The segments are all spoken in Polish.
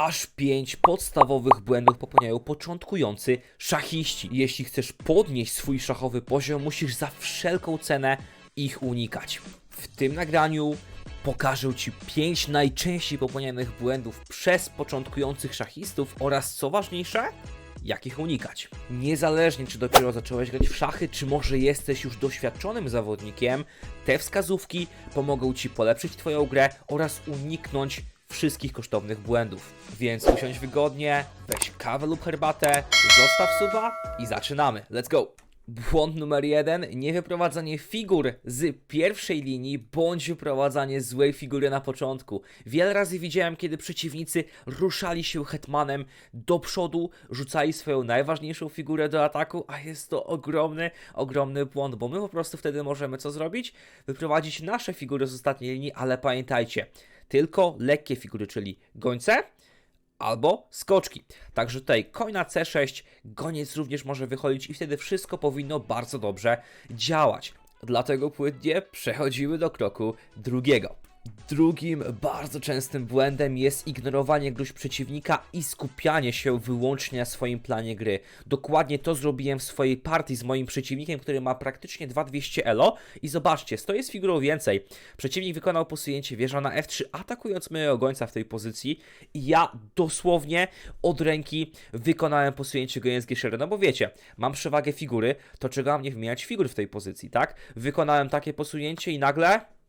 Aż 5 podstawowych błędów popełniają początkujący szachiści. Jeśli chcesz podnieść swój szachowy poziom, musisz za wszelką cenę ich unikać. W tym nagraniu pokażę Ci 5 najczęściej popełnianych błędów przez początkujących szachistów oraz co ważniejsze, jak ich unikać. Niezależnie czy dopiero zacząłeś grać w szachy, czy może jesteś już doświadczonym zawodnikiem, te wskazówki pomogą Ci polepszyć Twoją grę oraz uniknąć wszystkich kosztownych błędów. Więc usiądź wygodnie, weź kawę lub herbatę, zostaw suba i zaczynamy. Let's go! Błąd numer jeden, niewyprowadzanie figur z pierwszej linii, bądź wyprowadzanie złej figury na początku. Wiele razy widziałem, kiedy przeciwnicy ruszali się hetmanem do przodu, rzucali swoją najważniejszą figurę do ataku, a jest to ogromny, ogromny błąd, bo my po prostu wtedy możemy co zrobić? Wyprowadzić nasze figury z ostatniej linii, ale pamiętajcie, tylko lekkie figury, czyli gońce, albo skoczki. Także tutaj koń na C6, goniec również może wychodzić i wtedy wszystko powinno bardzo dobrze działać. Dlatego płynnie przechodzimy do kroku drugiego. Drugim bardzo częstym błędem jest ignorowanie gruźb przeciwnika i skupianie się wyłącznie na swoim planie gry. Dokładnie to zrobiłem w swojej partii z moim przeciwnikiem, który ma praktycznie 2200 elo i zobaczcie, stoi z figurą więcej. Przeciwnik wykonał posunięcie wieża na F3, atakując mojego gońca w tej pozycji i ja dosłownie od ręki wykonałem posunięcie goniec G4, no bo wiecie, mam przewagę figury, to czego mam nie wymieniać figur w tej pozycji, tak? Wykonałem takie posunięcie i nagle...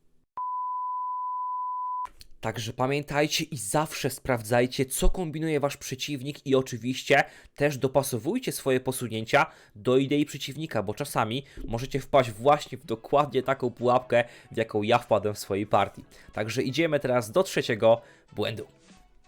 Także pamiętajcie i zawsze sprawdzajcie, co kombinuje wasz przeciwnik i oczywiście też dopasowujcie swoje posunięcia do idei przeciwnika, bo czasami możecie wpaść właśnie w dokładnie taką pułapkę, w jaką ja wpadłem w swojej partii. Także idziemy teraz do trzeciego błędu.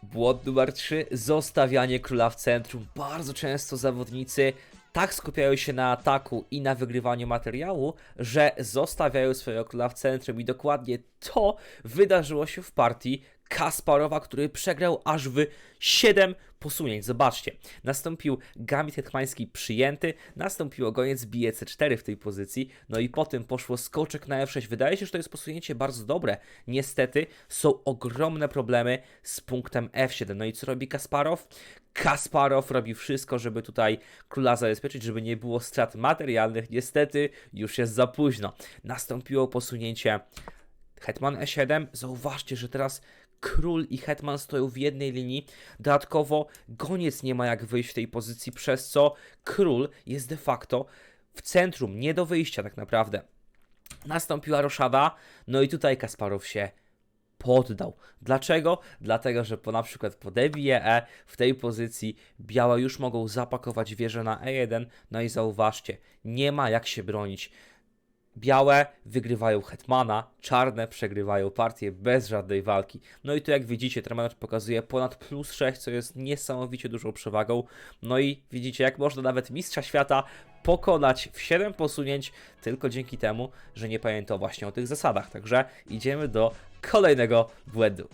Błąd numer 3. Zostawianie króla w centrum. Bardzo często zawodnicy tak skupiają się na ataku i na wygrywaniu materiału, że zostawiają swojego króla w centrum. I dokładnie to wydarzyło się w partii Kasparowa, który przegrał aż w 7 posunięć. Zobaczcie, nastąpił gamit hetmański przyjęty, nastąpiło goniec bije c4 w tej pozycji, no i potem poszło skoczek na f6. Wydaje się, że to jest posunięcie bardzo dobre. Niestety są ogromne problemy z punktem f7. No i co robi Kasparow? Kasparow robi wszystko, żeby tutaj króla zabezpieczyć, żeby nie było strat materialnych. Niestety już jest za późno. Nastąpiło posunięcie Hetman E7. Zauważcie, że teraz król i hetman stoją w jednej linii. Dodatkowo goniec nie ma jak wyjść w tej pozycji, przez co król jest de facto w centrum, nie do wyjścia tak naprawdę. Nastąpiła roszada, no i tutaj Kasparow się poddał. Dlaczego? Dlatego, że po na przykład po debie E w tej pozycji białe już mogą zapakować wieżę na E1, no i zauważcie, nie ma jak się bronić. Białe wygrywają hetmana, czarne przegrywają partię bez żadnej walki. No i tu jak widzicie, termometr pokazuje ponad plus 6, co jest niesamowicie dużą przewagą. No i widzicie, jak można nawet mistrza świata pokonać w 7 posunięć tylko dzięki temu, że nie pamiętał właśnie o tych zasadach. Także idziemy do kolejnego błędu.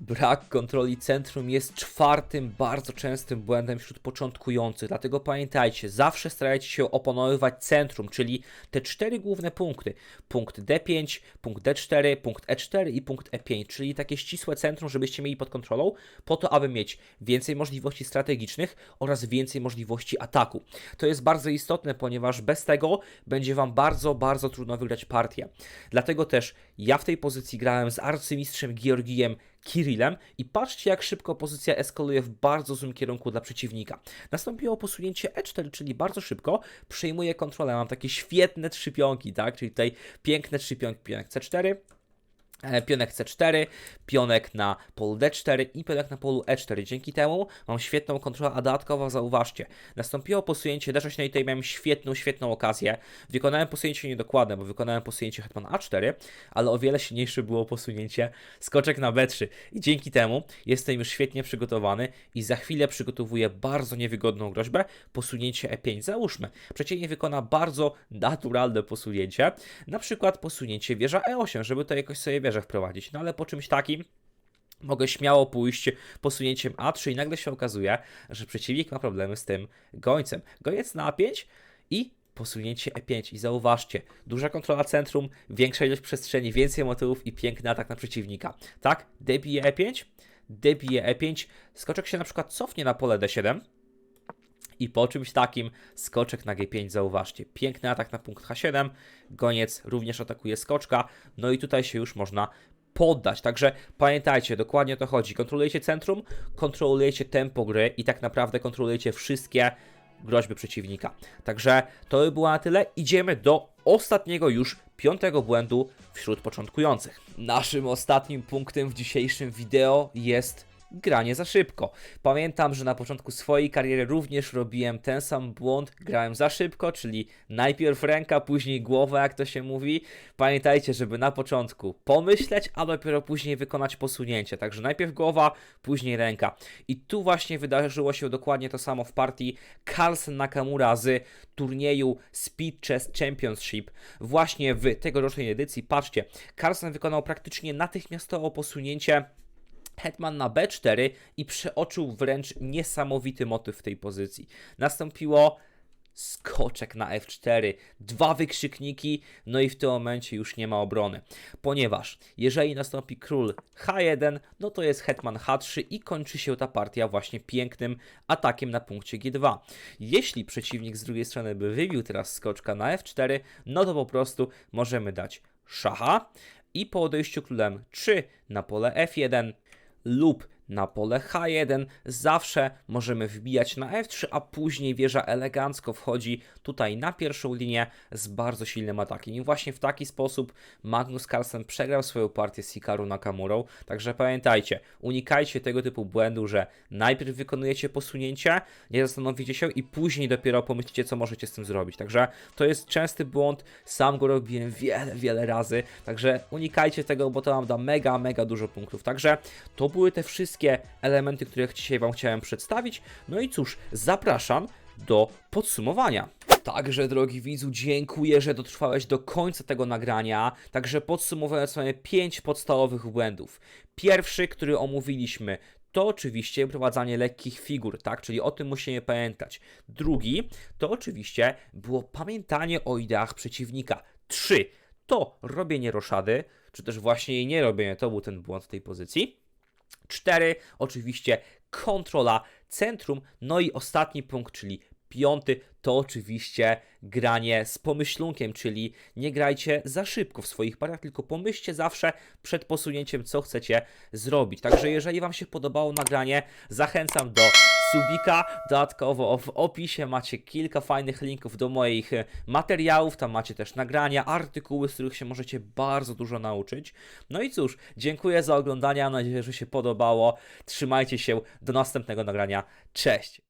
Brak kontroli centrum jest czwartym bardzo częstym błędem wśród początkujących, dlatego pamiętajcie, zawsze starajcie się opanowywać centrum, czyli te cztery główne punkty. Punkt D5, punkt D4, punkt E4 i punkt E5, czyli takie ścisłe centrum, żebyście mieli pod kontrolą, po to, aby mieć więcej możliwości strategicznych oraz więcej możliwości ataku. To jest bardzo istotne, ponieważ bez tego będzie Wam bardzo, bardzo trudno wygrać partię. Dlatego też ja w tej pozycji grałem z arcymistrzem Georgijem Kirillem i patrzcie jak szybko pozycja eskaluje w bardzo złym kierunku dla przeciwnika. Nastąpiło posunięcie E4, czyli bardzo szybko przejmuje kontrolę. Mam takie świetne trzy pionki, tak? Czyli tutaj piękne trzy pionki, pionek C4, e, Pionek C4, pionek na polu D4 i pionek na polu E4. Dzięki temu mam świetną kontrolę, a dodatkowo zauważcie, nastąpiło posunięcie D6, no i tutaj miałem świetną, świetną okazję. Wykonałem posunięcie niedokładne, bo wykonałem posunięcie hetman A4, ale o wiele silniejsze było posunięcie skoczek na B3. I dzięki temu jestem już świetnie przygotowany i za chwilę przygotowuję bardzo niewygodną groźbę, posunięcie E5. Załóżmy, przeciwnik wykona bardzo naturalne posunięcie, na przykład posunięcie wieża E8, żeby to jakoś sobie wieżę wprowadzić. No ale po czymś takim mogę śmiało pójść posunięciem A3 i nagle się okazuje, że przeciwnik ma problemy z tym gońcem. Goniec na A5 i posunięcie E5 i zauważcie, duża kontrola centrum, większa ilość przestrzeni, więcej motywów i piękny atak na przeciwnika. Tak, debije E5, debije E5, skoczek się na przykład cofnie na pole D7, i po czymś takim skoczek na G5, zauważcie. Piękny atak na punkt H7. Goniec również atakuje skoczka. No i tutaj się już można poddać. Także pamiętajcie, dokładnie o to chodzi. Kontrolujecie centrum, kontrolujecie tempo gry i tak naprawdę kontrolujecie wszystkie groźby przeciwnika. Także to by było na tyle. Idziemy do ostatniego już piątego błędu wśród początkujących. Naszym ostatnim punktem w dzisiejszym wideo jest granie za szybko. Pamiętam, że na początku swojej kariery również robiłem ten sam błąd, grałem za szybko, czyli najpierw ręka, później głowa, jak to się mówi. Pamiętajcie, żeby na początku pomyśleć, a dopiero później wykonać posunięcie. Także najpierw głowa, później ręka. I tu właśnie wydarzyło się dokładnie to samo w partii Carlsen Nakamura z turnieju Speed Chess Championship. Właśnie w tegorocznej edycji, patrzcie, Carlsen wykonał praktycznie natychmiastowo posunięcie Hetman na B4 i przeoczył wręcz niesamowity motyw w tej pozycji. Nastąpiło skoczek na F4, dwa wykrzykniki, no i w tym momencie już nie ma obrony. Ponieważ jeżeli nastąpi król H1, no to jest hetman H3 i kończy się ta partia właśnie pięknym atakiem na punkcie G2. Jeśli przeciwnik z drugiej strony by wybił teraz skoczka na F4, no to po prostu możemy dać szacha i po odejściu królem 3 na pole F1 lub na pole H1 zawsze możemy wbijać na F3, a później wieża elegancko wchodzi tutaj na pierwszą linię z bardzo silnym atakiem. I właśnie w taki sposób Magnus Carlsen przegrał swoją partię z Hikaru Nakamurą. Także pamiętajcie, unikajcie tego typu błędu, że najpierw wykonujecie posunięcie, nie zastanowicie się i później dopiero pomyślicie, co możecie z tym zrobić. Także to jest częsty błąd, sam go robiłem wiele, wiele razy. Także unikajcie tego, bo to wam da mega, mega dużo punktów. Także to były te wszystkie elementy, które dzisiaj Wam chciałem przedstawić. No i cóż, zapraszam do podsumowania. Także, drogi widzu, dziękuję, że dotrwałeś do końca tego nagrania. Także podsumowując sobie 5 podstawowych błędów. Pierwszy, który omówiliśmy, to oczywiście prowadzenie lekkich figur, tak? Czyli o tym musimy pamiętać. Drugi, to oczywiście było pamiętanie o ideach przeciwnika. Trzy, to robienie roszady, czy też właśnie jej nie robienie, to był ten błąd w tej pozycji. 4. Oczywiście kontrola centrum. No i ostatni punkt, czyli piąty, to oczywiście granie z pomyślunkiem, czyli nie grajcie za szybko w swoich parach, tylko pomyślcie zawsze przed posunięciem, co chcecie zrobić. Także jeżeli Wam się podobało nagranie, zachęcam do subika. Dodatkowo w opisie macie kilka fajnych linków do moich e, materiałów. Tam macie też nagrania, artykuły, z których się możecie bardzo dużo nauczyć. No i cóż, dziękuję za oglądanie. Mam nadzieję, że się podobało. Trzymajcie się. Do następnego nagrania. Cześć!